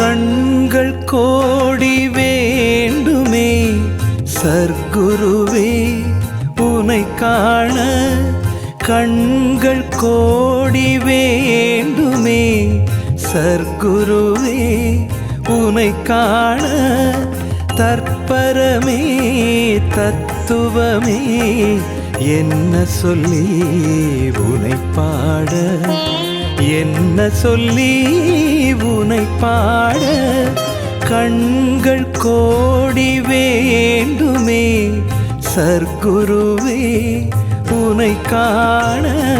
கண்கள் கோடி வேண்டுமே சர்க்குருவே உனை காண கண்கள் கோடி வேண்டுமே சர்க்குருவே உனை காண தற்பரமே தத்துவமே என்ன சொல்லி உனை பாட. என்ன சொல்லி உனை பாட? கண்கள் கோடி வேண்டுமே. சர்க்குருவே உனை காண.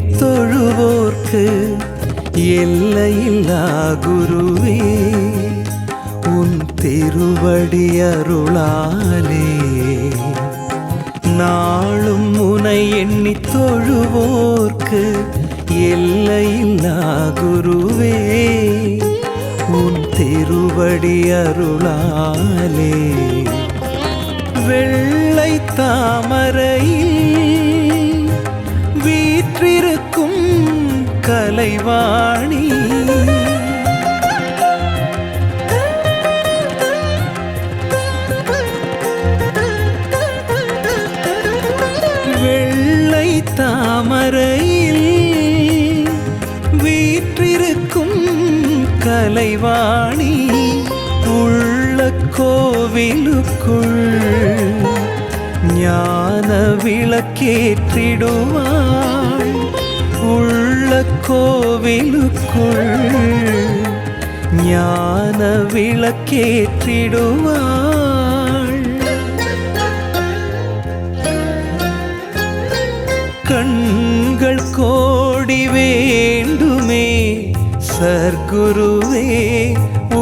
தொழுவோர்க்கு எல்லையில்லா குருவே உன் திருவடி அருளாலே. நாளும் முனை எண்ணி தொழுவோர்க்கு எல்லையில்லா குருவே உன் திருவடி அருளாலே. வெள்ளை தாமரையில் கலைவாணி. வெள்ளை தாமரையில் வீற்றிருக்கும் கலைவாணி உள்ள கோவிலுக்குள் ஞான விளக்கேற்றிடுவான் கோவிலுக்குள் ஞான விளக்கேற்றிடுவாள். கண்கள் கோடி வேண்டுமே சர்க்குருவே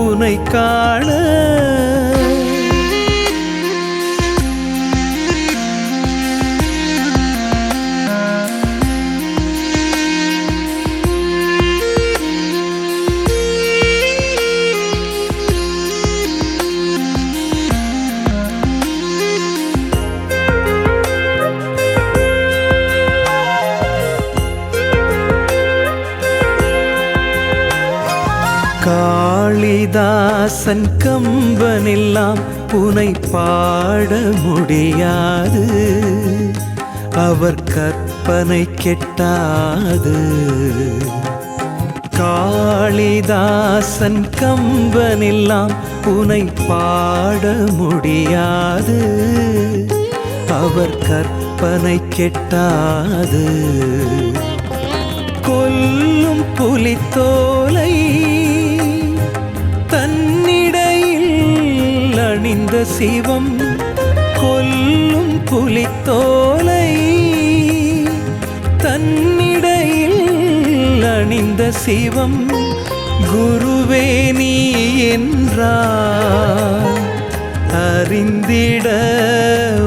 உனை காண காளிதாசன் கம்பனெல்லாம் புனை பாட முடியாது. அவர் கற்பனை கெட்டாது. காளிதாசன் கம்பனெல்லாம் புனை பாட முடியாது. அவர் கற்பனை கெட்டாது. கொல்லும் புலித்தோலை அணிந்த சிவம் கொல்லும் புலித்தோலை. தன்னிடையில் அணிந்த சிவம் குருவே நீ என்றார். அறிந்திட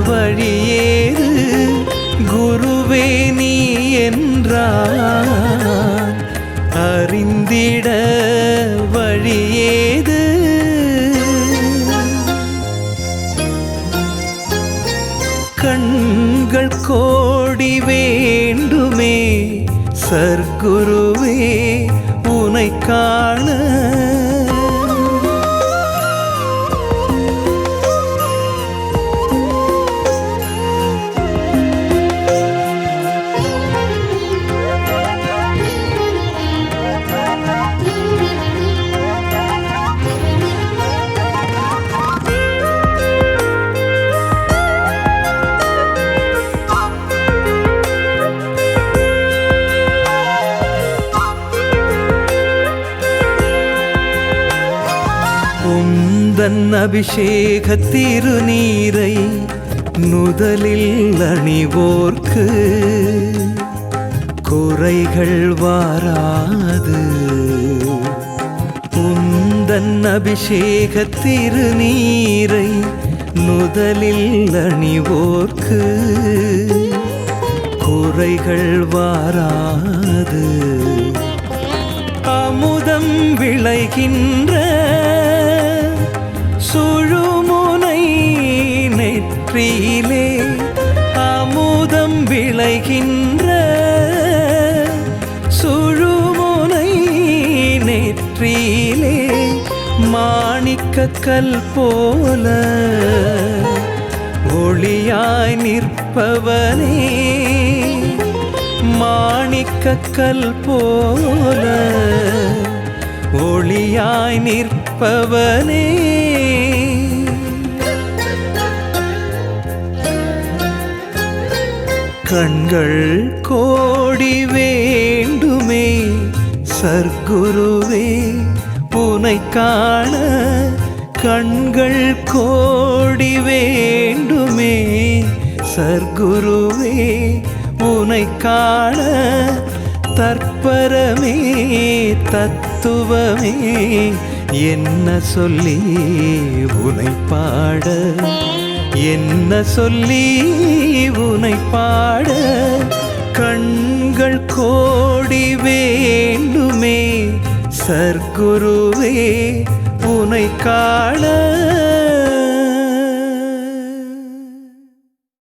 வழியேறு குருவே நீ என்றார். சர்க்குருவே உனை காண தன் அபிஷேக திருநீரை நுதலில் அணிவோர்க்கு குறைகள் வாராது. உந்தன் அபிஷேக திருநீரை நுதலில் அணிவோர்க்கு குறைகள் வாராது. அமுதம் விளைகின்ற நெற்றியிலே மாணிக்கக்கல் போல ஒளியாய் நிற்பவனே. மாணிக்கக்கல் போல ஒளியாய் நிற்பவனே. கண்கள் கோடி வேண்டுமே சர்க்குருவே உனை காண கண்கள் கோடி வேண்டுமே. சர்க்குருவே உனை காண தற்பரமே தத்துவமே. என்ன சொல்லி உனை பாட? என்ன சொல்லி உனை பாட? கண்கள் கோடி வேண்டுமே. சர்க்குருவே உனை காண